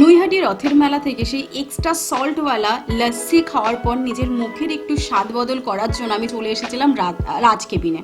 নৈহাটি রথের মেলা থেকে সেই এক্সট্রা সল্টওয়ালা লস্যি খাওয়ার পর নিজের মুখের একটু স্বাদ বদল করার জন্য আমি চলে এসেছিলাম রাজ কেবিনে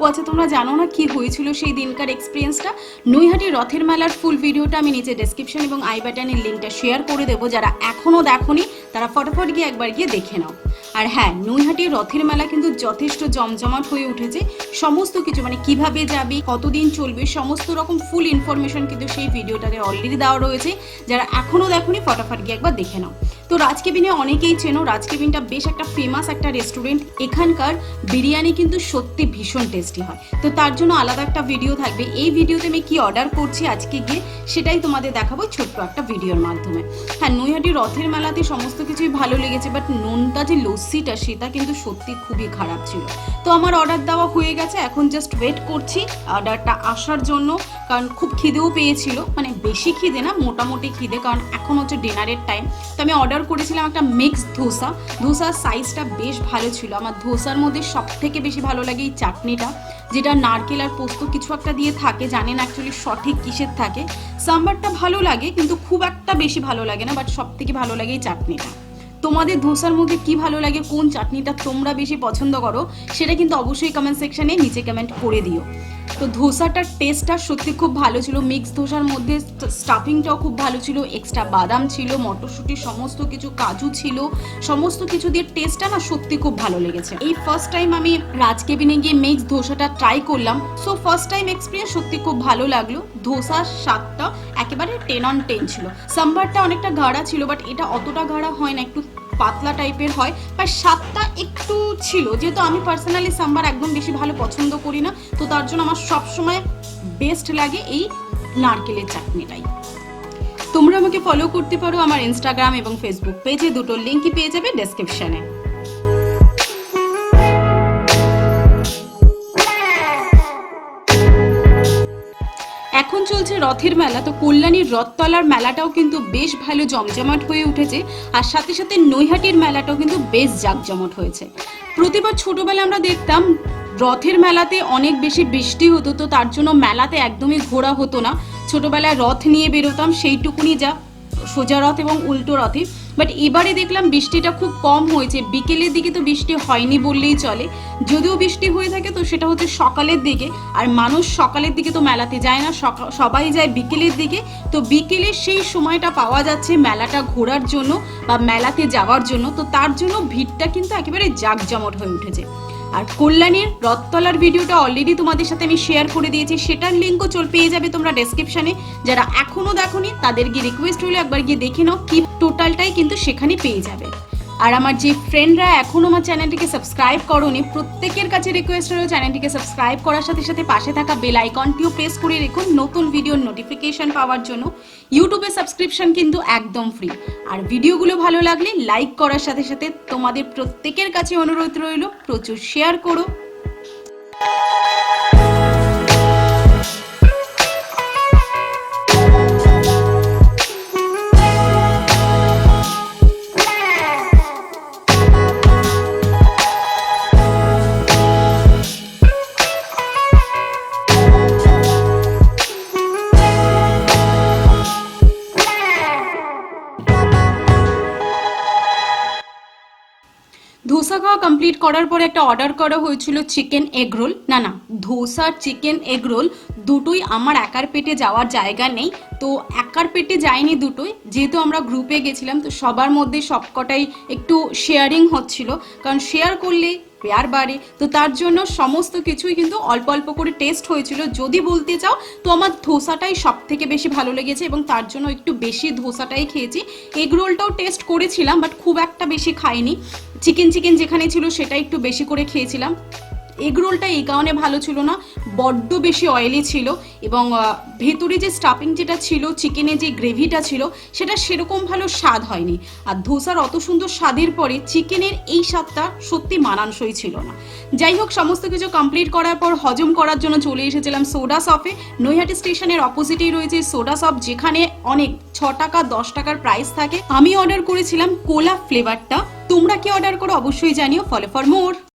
ও আচ্ছা তোমরা জানো না কি হয়েছিল সেই দিনকার এক্সপিরিয়েন্সটা নৈহাটি রথের মেলার ফুল ভিডিওটা আমি নিচে ডেসক্রিপশন এবং আই বাটনের লিঙ্কটা শেয়ার করে দেবো। যারা এখনও দেখোনি, তারা ফটোফট গিয়ে একবার গিয়ে দেখে নাও। আর হ্যাঁ নৈহাটির রথের মেলা কিন্তু যথেষ্ট জমজমাট হয়ে উঠেছে। সমস্ত কিছু মানে কীভাবে যাবে, কতদিন চলবে, সমস্ত রকম ফুল ইনফরমেশন কিন্তু সেই ভিডিওটাতে অলরেডি দেওয়া রয়েছে। যারা এখনও দেখোনি, ফটাফট গিয়ে একবার দেখে নাও। তো রাজকেবিনে অনেকেই চেনো, রাজকেবিনটা বেশ একটা ফেমাস একটা রেস্টুরেন্ট এখানকার বিরিয়ানি কিন্তু সত্যি ভীষণ টেস্টি হয়। তো তার জন্য আলাদা একটা ভিডিও থাকবে। এই ভিডিওতে আমি কি অর্ডার করছি আজকে গিয়ে, সেটাই তোমাদের দেখাবো ছোট্ট একটা ভিডিওর মাধ্যমে। হ্যাঁ নৈহাটি রথের মেলাতে সমস্ত কিছুই ভালো লেগেছে বাট নুনটা যে লস্যিটা সেটা কিন্তু সত্যি খুবই খারাপ ছিল। তো আমার অর্ডার দেওয়া হয়ে গেছে, এখন জাস্ট ওয়েট করছি অর্ডারটা আসার জন্য, কারণ খুব খিদেও পেয়েছিল। মানে বেশি খিদে না, মোটামুটি খিদে, কারণ এখন হচ্ছে ডিনারের টাইম তো আমি অর্ডার করেছিলাম একটা মিক্স ধোসা। ধোসার সাইজটা বেশ ভালো ছিল। আমার ধোসার মধ্যে সব থেকে বেশি ভালো লাগে এই চাটনিটা, যেটা নারকেল আর পোস্ত কিছু একটা দিয়ে থাকে, জানেন অ্যাকচুয়ালি সঠিক কিসের থাকে। সাম্বারটা ভালো লাগে, কিন্তু খুব একটা বেশি ভালো লাগে না বাট সব থেকে ভালো লাগে এই চাটনিটা। তোমাদের ধোসার মধ্যে কি ভালো লাগে, কোন চাটনিটা তোমরা বেশি পছন্দ করো, সেটা কিন্তু অবশ্যই কমেন্ট সেকশানে নিচে কমেন্ট করে দিও। তো ধোসাটার টেস্টটা সত্যি খুব ভালো ছিল মিক্স ধোসার মধ্যে স্টাফিংটাও খুব ভালো ছিল এক্সট্রা বাদাম ছিল মটরশুঁটি সমস্ত কিছু, কাজু ছিল, সমস্ত কিছু দিয়ে টেস্টটা না সত্যি খুব ভালো লেগেছে। এই ফার্স্ট টাইম আমি রাজকেবিনে গিয়ে মিক্স ধোসাটা ট্রাই করলাম সো ফার্স্ট টাইম এক্সপিরিয়েন্স সত্যি খুব ভালো লাগল। ধোসার স্বাদটা একেবারে টেন অন টেন ছিল। সাম্বারটা অনেকটা গাঢ়া ছিল বাট এটা অতটা গাঢ়া হয় না, একটু পাতলা টাইপের হয়, বা স্বাদটা একটু ছিল। যেহেতু আমি পার্সোনালি সাম্বার একদম বেশি ভালো পছন্দ করি না, তো তার জন্য আমার সবসময় বেস্ট লাগে এই নারকেলের চাটনিটাই। তোমরা আমাকে ফলো করতে পারো আমার ইনস্টাগ্রাম এবং ফেসবুক পেজে দুটো লিঙ্কই পেয়ে যাবে ডেসক্রিপশনে চলছে রথের মেলা। তো কল্যাণীর রথতলার মেলাটাও কিন্তু বেশ ভালো জমজমাট হয়ে উঠেছে। আর সাথে সাথে নৈহাটির মেলাটাও কিন্তু বেশ জাঁকজমট হয়েছে। প্রতিবার ছোটবেলা আমরা দেখতাম রথের মেলাতে অনেক বেশি বৃষ্টি হতো, তো তার জন্য মেলাতে একদমই ঘোরা হতো না। ছোটবেলায় রথ নিয়ে বেরোতাম, সেইটুকুনি যা সোজা রথ এবং উল্টো রথে বাট এবারে দেখলাম বৃষ্টিটা খুব কম হয়েছে। বিকেলের দিকে তো বৃষ্টি হয়নি বললেই চলে। যদিও বৃষ্টি হয়ে থাকে, তো সেটা হচ্ছে সকালের দিকে। আর মানুষ সকালের দিকে তো মেলাতে যায় না সবাই যায় বিকেলের দিকে। তো বিকেলে সেই সময়টা পাওয়া যাচ্ছে মেলাটা ঘোরার জন্য বা মেলাতে যাওয়ার জন্য। তো তার জন্য ভিড়টা কিন্তু একেবারে জাঁকজমট হয়ে উঠেছে। আর কল্যাণীর রথতলার ভিডিওটা অলরেডি তোমাদের সাথে আমি শেয়ার করে দিয়েছি। সেটার লিঙ্কও চল পেয়ে যাবে তোমরা ডেসক্রিপশনে যারা এখনও দেখোনি তাদের গিয়ে রিকোয়েস্ট হলো একবার গিয়ে দেখে নাও কি টোটালটাই কিন্তু সেখানে পেয়ে যাবে। আর আমার যে ফ্রেন্ডরা এখনও আমার চ্যানেলটিকে সাবস্ক্রাইব করোনি, প্রত্যেকের কাছে রিকোয়েস্ট হলো চ্যানেলটিকে সাবস্ক্রাইব করার সাথে সাথে পাশে থাকা বেল আইকনটিও প্রেস করে রেখুন নতুন ভিডিওর নোটিফিকেশন পাওয়ার জন্য। ইউটিউবে সাবস্ক্রিপশন কিন্তু একদম ফ্রি আর ভিডিওগুলো ভালো লাগলে লাইক করার সাথে সাথে তোমাদের প্রত্যেকের কাছে অনুরোধ রইল, প্রচুর শেয়ার করো। ধোসা খাওয়া কমপ্লিট করার পরে একটা অর্ডার করা হয়েছিল চিকেন এগ রোল না না ধোসা চিকেন এগ রোল দুটোই আমার একার পেটে যাওয়ার জায়গা নেই। তো একার পেটে যায়নি দুটোই। যেহেতু আমরা গ্রুপে গেছিলাম, তো সবার মধ্যে সবকটাই একটু শেয়ারিং হচ্ছিল। কারণ শেয়ার করলে পেয়ার বাড়ি। তো তার জন্য সমস্ত কিছুই কিন্তু অল্প অল্প করে টেস্ট হয়েছিল। যদি বলতে চাও, তো আমার ধোসাটাই সব থেকে বেশি ভালো লেগেছে এবং তার জন্য একটু বেশি ধোসাটাই খেয়েছি। এগ রোলটাও টেস্ট করেছিলাম বাট খুব একটা বেশি খাইনি। চিকেন চিকেন যেখানে ছিল সেটা একটু বেশি করে খেয়েছিলাম। এগ রোলটা এই কারণে ভালো ছিল না, বড্ড বেশি অয়েলি ছিল এবং ভেতরে যে স্টাফিং যেটা ছিল চিকেনের যে গ্রেভিটা ছিল, সেটা সেরকম ভালো স্বাদ হয়নি। আর ধোসার অত সুন্দর স্বাদের পরে চিকেনের এই স্বাদটা সত্যি মানানসই ছিল না। যাই হোক, সমস্ত কিছু কমপ্লিট করার পর, হজম করার জন্য চলে এসেছিলাম সোডা শপে নৈহাটি স্টেশনের অপোজিটেই রয়েছে সোডা শপ যেখানে অনেক, ছ টাকা, দশ টাকার প্রাইস থাকে। আমি অর্ডার করেছিলাম কোলা ফ্লেভারটা তোমরা কি অর্ডার করো অবশ্যই জানিও। ফলে ফর মোর